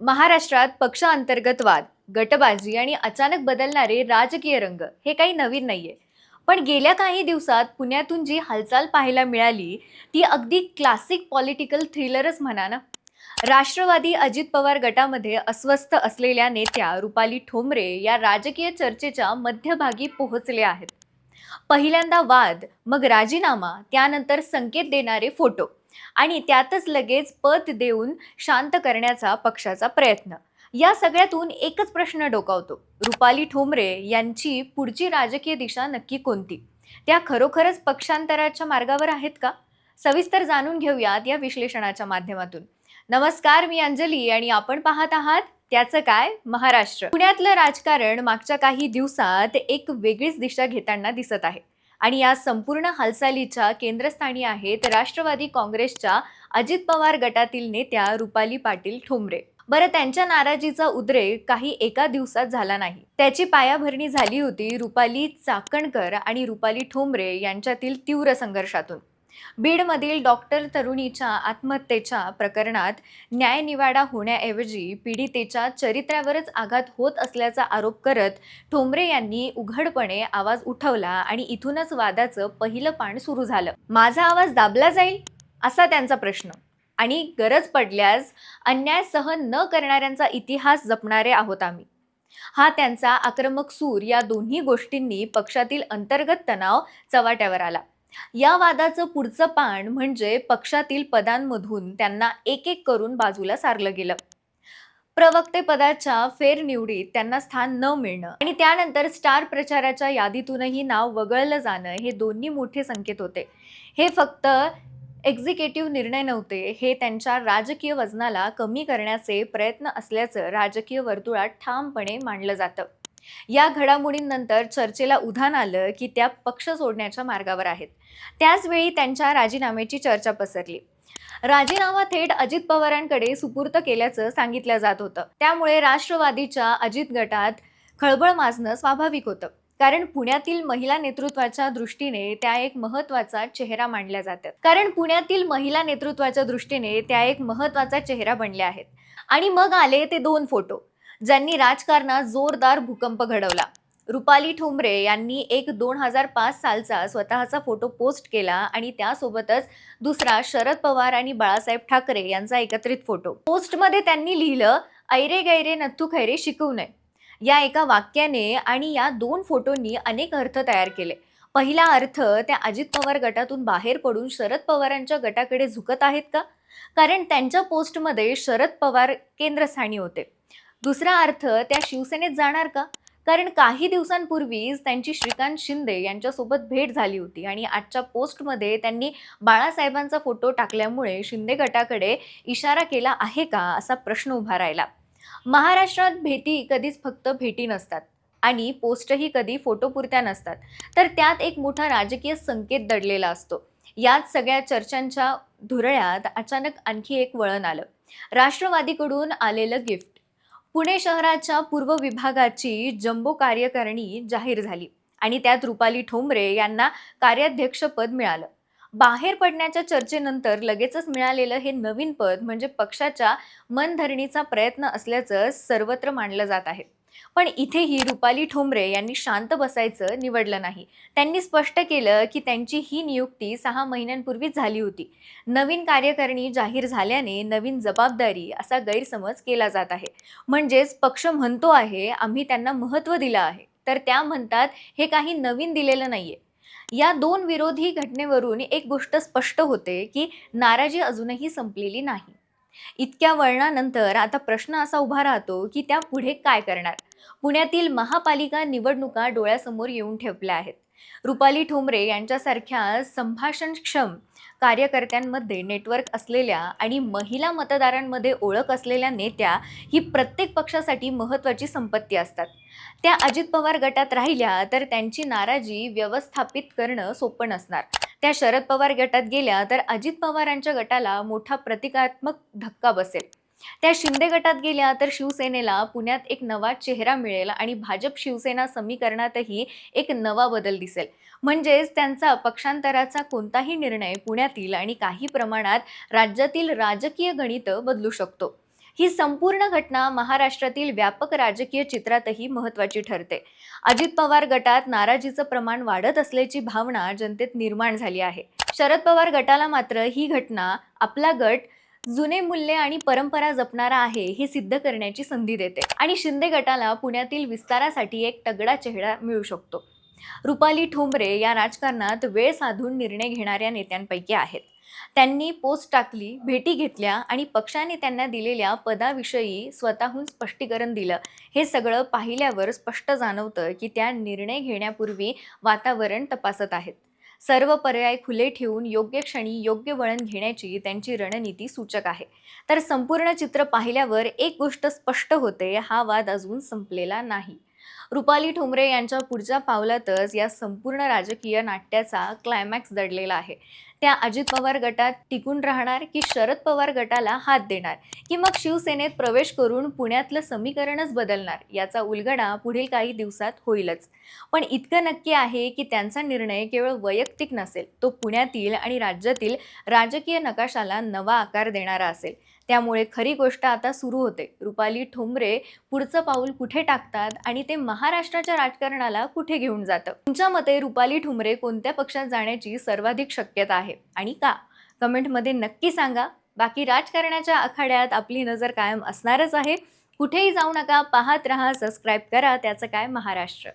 महाराष्ट्रात पक्षांतर्गत वाद गटबाजी आणि अचानक बदलणारे राजकीय रंग हे काही नवीन नाहीये. पण गेल्या काही दिवसात पुण्यातून जी हालचाल पाहायला मिळाली ती अगदी क्लासिक पॉलिटिकल थ्रिलरच म्हणा ना. राष्ट्रवादी अजित पवार गटामध्ये अस्वस्थ असलेल्या नेत्या रुपाली ठोंबरे या राजकीय चर्चेच्या मध्यभागी पोहोचल्या आहेत. पहिल्यांदा वाद मग राजीनामा त्यानंतर संकेत देणारे फोटो. आणि त्यातच लगेच पद देऊन शांत करण्याचा पक्षाचा प्रयत्न. या सगळ्यातून एकच प्रश्न डोकावतो. रुपाली ठोंबरे यांची पुढची राजकीय दिशा नक्की कोणती? त्या खरोखरच पक्षांतराच्या मार्गावर आहेत का? सविस्तर जाणून घेऊयात या विश्लेषणाच्या माध्यमातून. नमस्कार मी अंजली आणि आपण पाहत आहात त्याचं काय? महाराष्ट्र. पुण्यातलं राजकारण मागच्या काही दिवसात एक वेगळीच दिशा घेताना दिसत आहे. आणि या संपूर्ण हालचालीच्या केंद्रस्थानी आहेत राष्ट्रवादी काँग्रेसच्या अजित पवार गटातील नेत्या रुपाली पाटील ठोंबरे. बरं त्यांच्या नाराजीचा उद्रेक काही एका दिवसात झाला नाही. त्याची पायाभरणी झाली होती रुपाली चाकणकर आणि रुपाली ठोंबरे यांच्यातील तीव्र संघर्षातून. बीडमधील डॉक्टर तरुणीच्या आत्महत्येच्या प्रकरणात न्यायनिवाडा होण्याऐवजी पीडितेच्या चरित्र्यावरच आघात होत असल्याचा आरोप करत ठोंबरे यांनी उघडपणे आवाज उठवला आणि इथूनच वादाचं पहिलं पान सुरू झालं. माझा आवाज दाबला जाईल? असा त्यांचा प्रश्न. आणि गरज पडल्यास अन्याय सहन न करणाऱ्यांचा इतिहास जपणारे आहोत आम्ही. हा त्यांचा आक्रमक सूर या दोन्ही गोष्टींनी पक्षातील अंतर्गत तणाव चव्हाट्यावर आला. या वादाचं पुढचं पान म्हणजे पक्षातील पदांमधून त्यांना एक एक करून बाजूला सारलं गेलं. प्रवक्ते पदाच्या फेरनिवडीत त्यांना स्थान न मिळणं आणि त्यानंतर स्टार प्रचाराच्या यादीतूनही नाव वगळलं जाणं हे दोन्ही मोठे संकेत होते. हे फक्त एक्झिक्युटिव्ह निर्णय नव्हते हे त्यांच्या राजकीय वजनाला कमी करण्याचे प्रयत्न असल्याचं राजकीय वर्तुळात ठामपणे मांडलं जातं. या घडामोडींनंतर चर्चेला उधाण आलं की त्या पक्ष सोडण्याच्या मार्गावर आहेत. त्याचवेळी त्यांच्या राजीनाम्याची चर्चा पसरली. राजीनामा थेट अजित पवारांकडे सुपूर्त केल्याचं सांगितलं जात होतं. त्यामुळे राष्ट्रवादीच्या अजित गटात खळबळ माजणं स्वाभाविक होतं. कारण पुण्यातील महिला नेतृत्वाच्या दृष्टीने त्या एक महत्त्वाचा चेहरा मानल्या जातात. कारण पुण्यातील महिला नेतृत्वाच्या दृष्टीने त्या एक महत्त्वाचा चेहरा बनल्या आहेत. आणि मग आले ते दोन फोटो. ज्यांनी राजकारणात जोरदार भूकंप घडवला. रुपाली ठोंबरे यांनी एक दोन हजार पाच सालचा स्वतःचा फोटो पोस्ट केला आणि त्यासोबतच दुसरा शरद पवार आणि बाळासाहेब ठाकरे यांचा एकत्रित फोटो. पोस्टमध्ये त्यांनी लिहिलं ऐरे गैरे नथू खैरे शिकवू नये. या एका वाक्याने आणि या दोन फोटोंनी अनेक अर्थ तयार केले. पहिला अर्थ त्या अजित पवार गटातून बाहेर पडून शरद पवारांच्या गटाकडे झुकत आहेत का? कारण त्यांच्या पोस्टमध्ये शरद पवार केंद्रस्थानी होते. दुसरा अर्थ त्या शिवसेनेत जाणार का? कारण काही दिवसांपूर्वीच त्यांची श्रीकांत शिंदे यांच्यासोबत भेट झाली होती आणि आजच्या पोस्टमध्ये त्यांनी बाळासाहेबांचा फोटो टाकल्यामुळे शिंदे गटाकडे इशारा केला आहे का असा प्रश्न उभा राहिला. महाराष्ट्रात भेटी कधीच फक्त भेटी नसतात आणि पोस्टही कधी फोटोपुरत्या नसतात. तर त्यात एक मोठा राजकीय संकेत दडलेला असतो. याच सगळ्या चर्चांच्या धुरळ्यात अचानक आणखी एक वळण आलं. राष्ट्रवादीकडून आलेलं गिफ्ट. पुणे शहराच्या पूर्व विभागाची जम्बो कार्यकारिणी जाहीर झाली आणि त्यात रुपाली ठोंबरे यांना कार्याध्यक्षपद मिळालं. बाहेर पडण्याच्या चर्चेनंतर लगेचच मिळालेलं हे नवीन पद म्हणजे पक्षाच्या मनधरणीचा प्रयत्न असल्याचं सर्वत्र मानलं जात आहे. पण इथेही रुपाली ठोंबरे यांनी शांत बसायचं निवडलं नाही. त्यांनी स्पष्ट केलं की त्यांची ही नियुक्ती सहा महिन्यांपूर्वीच झाली होती. नवीन कार्यकारिणी जाहीर झाल्याने नवीन जबाबदारी असा गैरसमज केला जात आहे. म्हणजेच पक्ष म्हणतो आहे आम्ही त्यांना महत्त्व दिलं आहे. तर त्या म्हणतात हे काही नवीन दिलेलं नाहीये. या दोन विरोधी घटनेवरून एक गोष्ट स्पष्ट होते की नाराजी अजूनही संपलेली नाही. इतक्या वळणानंतर आता प्रश्न असा उभा राहतो की त्या पुढे काय करणार? पुण्यातील महापालिका निवडणुका डोळ्यासमोर येऊन ठेवल्या आहेत. रुपाली ठोंबरे यांच्यासारख्या संभाषणक्षम कार्यकर्त्यांमध्ये नेटवर्क असलेल्या आणि महिला मतदारांमध्ये ओळख असलेल्या नेत्या ही प्रत्येक पक्षासाठी महत्त्वाची संपत्ती असतात. त्या अजित पवार गटात राहिल्या तर त्यांची नाराजी व्यवस्थापित करणं सोपं नसणार. त्या शरद पवार गटात गेल्या तर अजित पवारांच्या गटाला मोठा प्रतिकात्मक धक्का बसेल. त्या शिंदे गटात गेल्या तर शिवसेनेला पुण्यात एक नवा चेहरा मिळेल आणि भाजप शिवसेना समीकरणातही एक नवा बदल दिसेल. म्हणजेच त्यांचा पक्षांतराचा कोणताही निर्णय पुण्यातील आणि काही प्रमाणात राज्यातील राजकीय गणित बदलू शकतो. ही संपूर्ण घटना महाराष्ट्रातील व्यापक राजकीय चित्रातही महत्वाची ठरते. अजित पवार गटात नाराजीचं प्रमाण वाढत असल्याची भावना जनतेत निर्माण झाली आहे. शरद पवार गटाला मात्र ही घटना आपला गट जुने मूल्य आणि परंपरा जपणारा आहे हे सिद्ध करण्याची संधी देते आणि शिंदे गटाला पुण्यातील विस्तारासाठी एक तगडा चेहरा मिळू शकतो. रुपाली ठोंबरे या राजकारणात वेळ साधून निर्णय घेणाऱ्या नेत्यांपैकी आहेत. त्यांनी पोस्ट टाकली भेटी घेतल्या आणि पक्षाने त्यांना दिलेल्या पदाविषयी स्वतःहून स्पष्टीकरण दिलं. हे सगळं पाहिल्यावर स्पष्ट जाणवतं की त्या निर्णय घेण्यापूर्वी वातावरण तपासत आहेत. सर्व पर्याय खुले ठेवून योग्य क्षणी योग्य वळण घेण्याची त्यांची रणनीती सूचक आहे. तर संपूर्ण चित्र पाहिल्यावर एक गोष्ट स्पष्ट होते हा वाद अजून संपलेला नाही. रुपाली ठोंबरे यांच्या पुढच्या पावलातच या संपूर्ण राजकीय नाट्याचा क्लायमॅक्स दडलेला आहे. त्या अजित पवार गटात टिकून राहणार की शरद पवार गटाला हात देणार? की मग शिवसेनेत प्रवेश करून पुण्यातलं समीकरणच बदलणार? याचा उलगडा पुढील काही दिवसात होईलच. पण इतकं नक्की आहे की त्यांचा निर्णय केवळ वैयक्तिक नसेल तो पुण्यातील आणि राज्यातील राजकीय नकाशाला नवा आकार देणारा असेल. त्यामुळे खरी गोष्ट आता सुरू होते. रुपाली ठोंबरे पुढचं पाऊल कुठे टाकतात आणि ते महाराष्ट्राच्या राजकारणाला कुठे घेऊन जातं? तुमच्या मते रुपाली ठोंबरे कोणत्या पक्षात जाण्याची सर्वाधिक शक्यता आहे? आहे. आणि का? कमेंटमध्ये नक्की सांगा. बाकी राजकारणाच्या आखाड्यात आपली नजर कायम असणारच आहे. कुठेही जाऊ नका. पाहत राहा सबस्क्राईब करा. त्याचं काय? महाराष्ट्र.